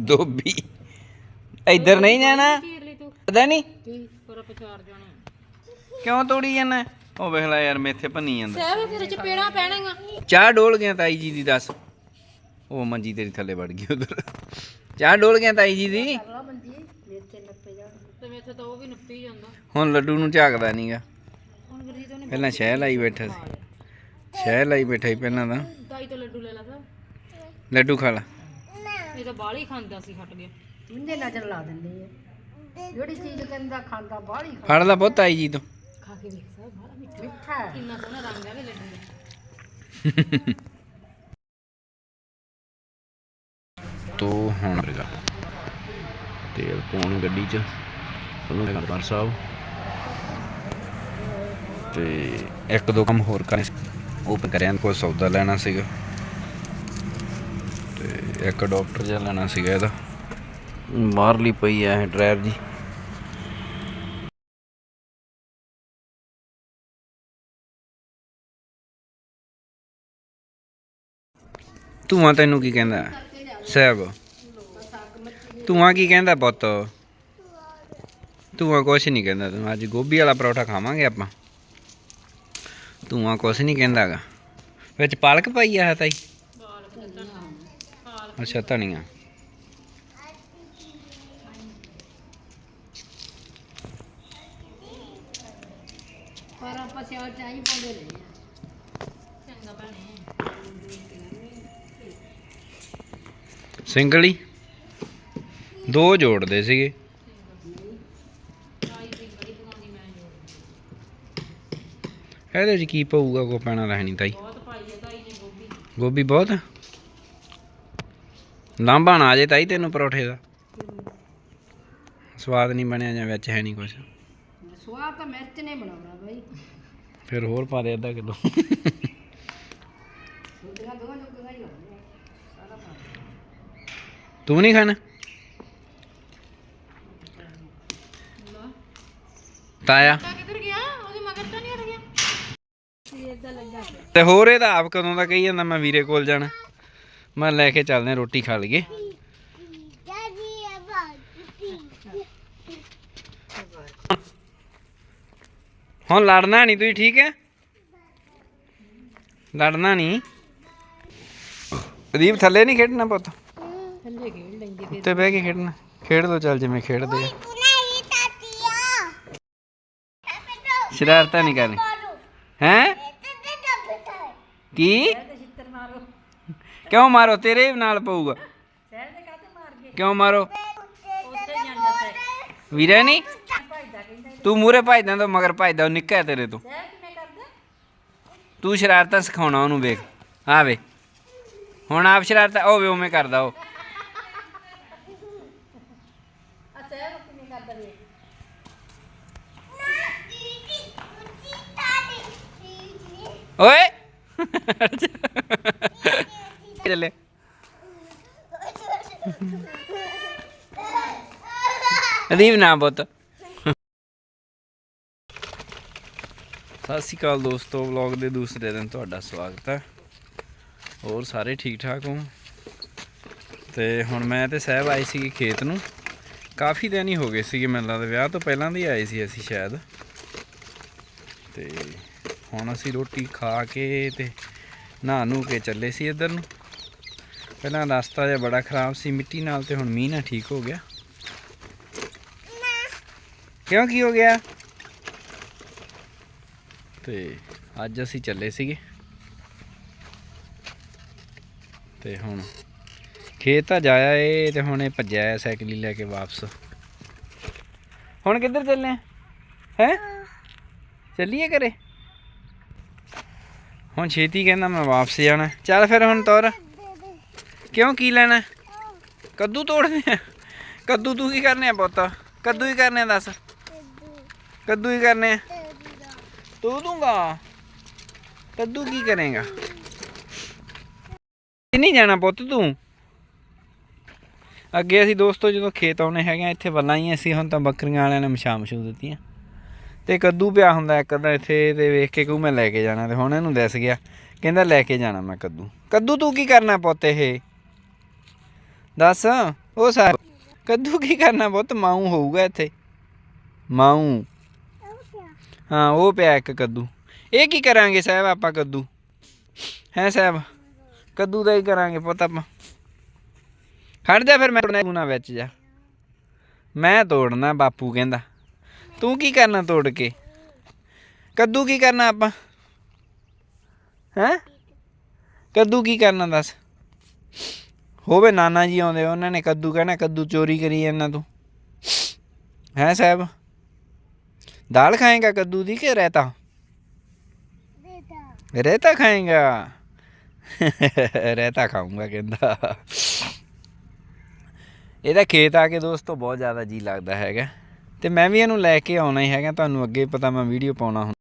ਦੋਬੀ ਇੱਧਰ ਨਹੀਂ ਜਾਣਾ ਚੀਰ ਲਈ ਤੂੰ ਪਤਾ ਨਹੀਂ ਕੀ ਪਰ ਆਪਾਂ ਜਾਣੇ ਕਿਉਂ ਤੋੜੀ ਜਾਂਦਾ ਉਹ ਵੇਖ ਲੈ ਯਾਰ ਮੇਥੇ ਭੰਨੀ ਜਾਂਦਾ ਸਹਿਬ ਤੇਰੇ ਚ ਪੇੜਾਂ ਚਾਹ ਡੋਲ ਗਿਆ ਤਾਈ ਜੀ ਦੀ ਦੱਸ ਉਹ ਮੰਜੀ ਤੇਰੀ ਥੱਲੇ ਵੜ ਗਈ ਉਧਰ ਚਾਹ ਡੋਲ ਗਿਆ ਤਾਈ ਜੀ ਦੀ ਤੇ ਮੇਥੇ ਤਾਂ ਉਹ ਵੀ ਨੱਪੀ ਜਾਂਦਾ ਹੁਣ ਲੱਡੂ ਨੂੰ ਝਾਕਦਾ ਨਹੀਂਗਾ ਹੁਣ ਗੁਰਜੀਤ ਉਹਨੇ ਪਹਿਲਾਂ ਸ਼ਹਿ ਲਾਈ ਬੈਠਾ ਸੀ ਸ਼ਹਿ ਲਾਈ ਬੈਠਾ ਸੀ ਪਹਿਲਾਂ ਤਾਂ ਦਾਈ ਤੋਂ ਲੱਡੂ ਲੈ ਲਾ ਸਰ ਲੱਡੂ ਖਾ ਲਾ ਇਹ ਤਾਂ ਬਾਹਲੀ ਖਾਂਦਾ ਸੀ ਹਟ ਗਿਆ ਮੁੰਡੇ ਨਜ਼ਰ ਲਾ ਦਿੰਦੇ ਆ। ਜਿਹੜੀ ਚੀਜ਼ ਕਹਿੰਦਾ ਖਾਂਦਾ ਬਾਹਲੀ ਫੜ ਲਾ ਪੁੱਤ ਤਾਈ ਜੀ ਤੋਂ। ਖਾ ਕੇ ਦੇਖ ਸਰ ਬਾਹਲਾ ਮਿੱਠਾ। ਮਿੱਠਾ ਹੈ। ਕਿੰਨਾ ਸੋਹਣਾ ਰੰਗ ਆ ਵੀ ਲੱਡੂ ਦਾ। ਤੋ ਹੁਣ ਰਗਾ ਤੇਲ ਪਾਉਣ ਗੱਡੀ 'ਚ। ਉਹਨੂੰ ਗੰਦਰ ਸਾਹਿਬ। ਤੇ ਇੱਕ ਦੋ ਕੰਮ ਹੋਰ ਕਰਨੇ ਓਪਨ ਕਰਿਆ ਕੋਈ ਸੌਦਾ ਲੈਣਾ ਸੀਗਾ। ਤੇ ਇੱਕ ਡਾਕਟਰ ਜਿਹਾ ਲੈਣਾ ਸੀਗਾ ਇਹਦਾ। ਬਾਹਰਲੀ ਪਈ ਆ ਇਹ ਜੀ। ਧੂਆਂ ਤੈਨੂੰ ਕੀ ਕਹਿੰਦਾ? ਸਾਹਿਬ। ਧੂਆਂ ਕੀ ਕਹਿੰਦਾ ਪੁੱਤ? ਧੂਆਂ ਕੁਛ ਨਹੀਂ ਕਹਿੰਦਾ ਤੂੰ ਅੱਜ ਗੋਭੀ ਵਾਲਾ ਪਰੌਠਾ ਖਾਵਾਂਗੇ ਆਪਾਂ। ਧੂਆਂ ਕੁਛ ਨਹੀਂ ਕਹਿੰਦਾਗਾ ਵਿੱਚ ਪਾਲਕ ਪਾਈ ਆ ਤਾਈ? ਅੱਛਾ ਧਨੀਆ। ਪਰ ਆਪਾਂ ਸਿਆਲ ਚ ਆਈ ਪਾਉਂਦੇ ਰਹੇ ਆ ਚੰਗਾ ਭੈਣੇ। ਸਿੰਗਲ ਹੀ? ਦੋ ਜੋੜਦੇ ਸੀਗੇ। ਇਹਦੇ ਵਿੱਚ ਕੀ ਪਊਗਾ ਕੋ ਪੈਣਾ ਰਹਿਣੀ ਤਾਈ। ਬਹੁਤ ਪਾਈ ਹੈ ਤਾਈ ਨੇ ਗੋਭੀ। ਗੋਭੀ ਬਹੁਤ? ਲਾਂਭਾ ਨਾ ਆ ਜੇ ਤਾਈ ਤੈਨੂੰ ਪਰੌਠੇ ਦਾ। ਸਵਾਦ ਨਹੀਂ ਬਣਿਆ ਜਾਂ ਵਿੱਚ ਹੈ ਨਹੀਂ ਕੁਛ। ਸਵਾਦ ਤਾਂ ਮਿਰਚ ਨੇ ਬਣਾਉਣਾ ਬਾਈ। ਫਿਰ ਹੋਰ ਪਾ ਦੇ ਅੱਧਾ ਕਿਲੋ। ਤੂੰ ਨਹੀਂ ਖਾਣਾ? ਤਾਇਆ। ਤਾਂ ਕਿੱਧਰ ਗਿਆ? ਉਹਦੀ ਮਗਰ ਤਾਂ ਨਹੀਂ ਹਟ ਗਿਆ। ਤੇ ਹੋਰ ਇਹਦਾ ਆਪ ਕਦੋਂ ਦਾ ਕਹੀ ਜਾਂਦਾ ਮੈਂ ਵੀਰੇ ਕੋਲ ਜਾਣਾ। ਮੈਂ ਲੈ ਕੇ ਚੱਲਦੇ ਰੋਟੀ ਖਾ ਲਈਏ। ਹੁਣ ਲੜਨਾ ਨਹੀਂ, ਤੁਸੀਂ ਠੀਕ ਹੈ? ਲੜਨਾ ਨਹੀਂ। ਦੀਪ ਥੱਲੇ ਨਹੀਂ ਖੇਡਣਾ ਪੁੱਤ? ਥੱਲੇ ਖੇਡ ਲੈਂਦੀ ਉੱਤੇ ਬਹਿ ਕੇ ਖੇਡਣਾ। ਖੇਡ ਲੋ ਚੱਲ ਜਿਵੇਂ ਖੇਡਦੇ ਆ। ਸ਼ਰਾਰਤਾਂ ਨਹੀਂ ਕਰਨੀ ਹੈ? ਕੀ? ਕਿਉਂ ਮਾਰੋ? ਤੇਰੇ ਨਾਲ ਪਊਗਾ। ਕਿਉਂ ਮਾਰੋ? ਵੀਰੇ ਨਹੀਂ ਤੂੰ ਮੂਰੇ ਭਜਦਾ ਤਾਂ ਮਗਰ ਭਜਦਾ ਉਹ ਨਿੱਕਾ ਹੈ ਤੇਰੇ ਤੋਂ। ਤੂੰ ਸ਼ਰਾਰਤਾਂ ਸਿਖਾਉਣਾ ਉਹਨੂੰ ਵੇਖ। ਆ ਵੇ। ਹੁਣ ਆਪ ਸ਼ਰਾਰਤਾਂ ਉਹ ਵੇ ਉਵੇਂ ਕਰਦਾ ਉਹ। ਓਏ! ਚੱਲੇ ਅਦੀਬ ਨਾ ਪੁੱਤ ਸਤਿ ਸ਼੍ਰੀ ਅਕਾਲ ਦੋਸਤੋ ਵਲੌਗ ਦੇ ਦੂਸਰੇ ਦਿਨ ਤੁਹਾਡਾ ਸਵਾਗਤ ਹੈ ਹੋਰ ਸਾਰੇ ਠੀਕ ਠਾਕ ਹੋ ਤੇ ਹੁਣ ਮੈਂ ਤੇ ਸਹਿਬ ਆਏ ਸੀ ਖੇਤ ਨੂੰ ਕਾਫੀ ਦਿਨ ਹੀ ਹੋ ਗਏ ਸੀਗੇ ਮੈਨੂੰ ਲੱਗਦਾ ਵਿਆਹ ਤੋਂ ਪਹਿਲਾਂ ਦੇ ਆਏ ਸੀ ਅਸੀਂ ਸ਼ਾਇਦ ਤੇ ਹੁਣ ਅਸੀਂ ਰੋਟੀ ਖਾ ਕੇ ਤੇ ਨਹਾ ਨੂੰ ਕੇ ਚੱਲੇ ਸੀ ਇੱਧਰ ਨੂੰ ਪਹਿਲਾਂ ਰਸਤਾ ਜਿਹਾ ਬੜਾ ਖਰਾਬ ਸੀ, ਮਿੱਟੀ ਨਾਲ ਤੇ ਹੁਣ ਮੀਂਹ ਨਾਲ ਠੀਕ ਹੋ ਗਿਆ। ਕਿਉਂ, ਕੀ ਹੋ ਗਿਆ? ਤੇ ਅੱਜ ਅਸੀਂ ਚੱਲੇ ਸੀਗੇ। ਤੇ ਹੁਣ ਖੇਤ ਤਾਂ ਜਾਇਆ ਏ, ਤੇ ਹੁਣ ਇਹ ਭੱਜਿਆ ਹੈ ਸਾਈਕਲ ਲੈ ਕੇ ਵਾਪਸ। ਹੁਣ ਕਿੱਧਰ ਚੱਲੇ ਹੈ? ਚੱਲੀਏ ਘਰੇ? ਹੁਣ ਛੇਤੀ ਕਹਿੰਦਾ ਮੈਂ ਵਾਪਸ ਜਾਣਾ। ਚੱਲ ਫਿਰ ਹੁਣ ਤੁਰ। ਕਿਉਂ ਕੀ ਲੈਣਾ? ਕੱਦੂ ਤੋੜਨੇ ਆ? ਕੱਦੂ ਤੂੰ ਕੀ ਕਰਨੇ ਆ ਪੁੱਤ? ਕੱਦੂ ਹੀ ਕਰਨੇ ਆ ਦੱਸ। ਕੱਦੂ ਹੀ ਕਰਨੇ ਆ? ਤੂੰ ਦੂੰਗਾ ਕੱਦੂ ਕੀ ਕਰੇਗਾ? ਨਹੀਂ ਜਾਣਾ ਪੁੱਤ ਤੂੰ। ਅੱਗੇ ਅਸੀਂ ਦੋਸਤੋ ਜਦੋਂ ਖੇਤ ਆਉਣੇ ਹੈਗੇ ਆ, ਇੱਥੇ ਵੱਲਾਂ ਹੀ ਅਸੀਂ ਹੁਣ ਤਾਂ ਬੱਕਰੀਆਂ ਵਾਲਿਆਂ ਨੇ ਮਸ਼ਾ ਮਸ਼ੂ ਦਿੱਤੀਆਂ। ਤੇ ਕੱਦੂ ਪਿਆ ਹੁੰਦਾ ਇੱਕ ਅੱਧਾ ਇੱਥੇ ਤੇ ਵੇਖ ਕੇ ਕਹੂ ਮੈਂ ਲੈ ਕੇ ਜਾਣਾ ਤੇ ਹੁਣ ਇਹਨੂੰ ਦੱਸ ਗਿਆ। ਕਹਿੰਦਾ ਲੈ ਕੇ ਜਾਣਾ ਮੈਂ ਕੱਦੂ। ਕੱਦੂ ਤੂੰ ਕੀ ਕਰਨਾ ਪੁੱਤ ਇਹ? ਦੱਸ, ਉਹ ਸਾਹਿਬ ਕੱਦੂ ਕੀ ਕਰਨਾ ਬਹੁਤ ਮਾਊ ਹੋਊਗਾ ਇੱਥੇ। ਮਾਊ। ਹਾਂ, ਉਹ ਪਿਆ ਇੱਕ ਕੱਦੂ। ਇਹ ਕੀ ਕਰਾਂਗੇ ਸਾਹਿਬ ਆਪਾਂ ਕੱਦੂ? ਹੈ ਸਾਹਿਬ? ਕੱਦੂ ਦਾ ਹੀ ਕਰਾਂਗੇ ਪੁੱਤ ਆਪਾਂ। ਖੜ ਜਾ ਫਿਰ, ਮੈਂ ਤੋੜਨਾ ਗੁਨਾ ਵਿੱਚ ਜਾ। ਮੈਂ ਤੋੜਨਾ, ਬਾਪੂ ਕਹਿੰਦਾ। ਤੂੰ ਕੀ ਕਰਨਾ ਤੋੜ ਕੇ? ਕੱਦੂ ਕੀ ਕਰਨਾ ਆਪਾਂ? ਹੈ? ਕੱਦੂ ਕੀ ਕਰਨਾ ਦੱਸ? ਹੋਵੇ ਨਾਨਾ ਜੀ ਆਉਂਦੇ, ਉਹਨਾਂ ਨੇ ਕੱਦੂ ਕਹਿਣਾ, ਕੱਦੂ ਚੋਰੀ ਕਰੀ ਇਹਨਾਂ ਤੋਂ। ਹੈ ਸਾਹਿਬ? ਦਾਲ ਖਾਏਗਾ ਕੱਦੂ ਦੀ ਕਿ ਰਹਿਤਾ? ਰਹਿਤਾ ਖਾਏਗਾ। ਰਹਿਤਾ ਖਾਊਂਗਾ ਕਹਿੰਦਾ। ਇਹਦਾ ਖੇਤ ਆ ਕੇ ਦੋਸਤੋ ਬਹੁਤ ਜ਼ਿਆਦਾ ਜੀ ਲੱਗਦਾ ਹੈਗਾ। ਤੇ ਮੈਂ ਵੀ ਇਹਨੂੰ ਲੈ ਕੇ ਆਉਣਾ ਹੀ ਹੈਗਾ, ਤੁਹਾਨੂੰ ਅੱਗੇ ਪਤਾ ਮੈਂ ਵੀਡੀਓ ਪਾਉਣਾ ਹੁਣ।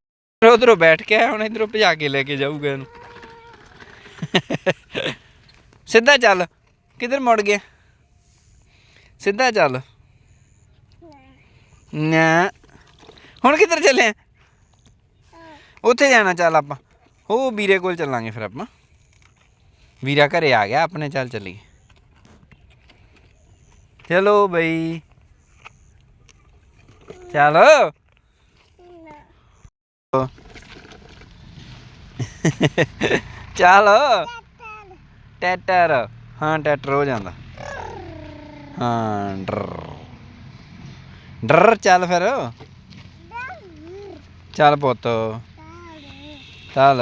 ਉਧਰੋਂ ਬੈਠ ਕੇ ਆਇਆ, ਹੁਣ ਇਧਰੋਂ ਭਜਾ ਕੇ ਲੈ ਕੇ ਜਾਊਗਾ ਇਹਨੂੰ। ਸਿੱਧਾ ਚੱਲ। ਕਿੱਧਰ ਮੁੜ ਗਿਆ? ਸਿੱਧਾ ਚੱਲ। ਨਾ। ਹੁਣ ਕਿੱਧਰ ਚੱਲੇ ਆਂ? ਉੱਥੇ ਜਾਣਾ ਚੱਲ ਆਪਾਂ। ਉਹ ਵੀਰੇ ਕੋਲ ਚੱਲਾਂਗੇ ਫਿਰ ਆਪਾਂ। ਵੀਰਾ ਘਰੇ ਆ ਗਿਆ ਆਪਣੇ ਚੱਲ ਚੱਲੀਏ। ਚਲੋ ਬਈ। ਚਲੋ। ਚਲੋ। ਟੈਟਰ ਹਾਂ ਟੈਟਰ ਹੋ ਜਾਂਦਾ ਹਾਂ ਡਰ ਡਰ ਚੱਲ ਫਿਰ ਚੱਲ ਪੁੱਤ ਚੱਲ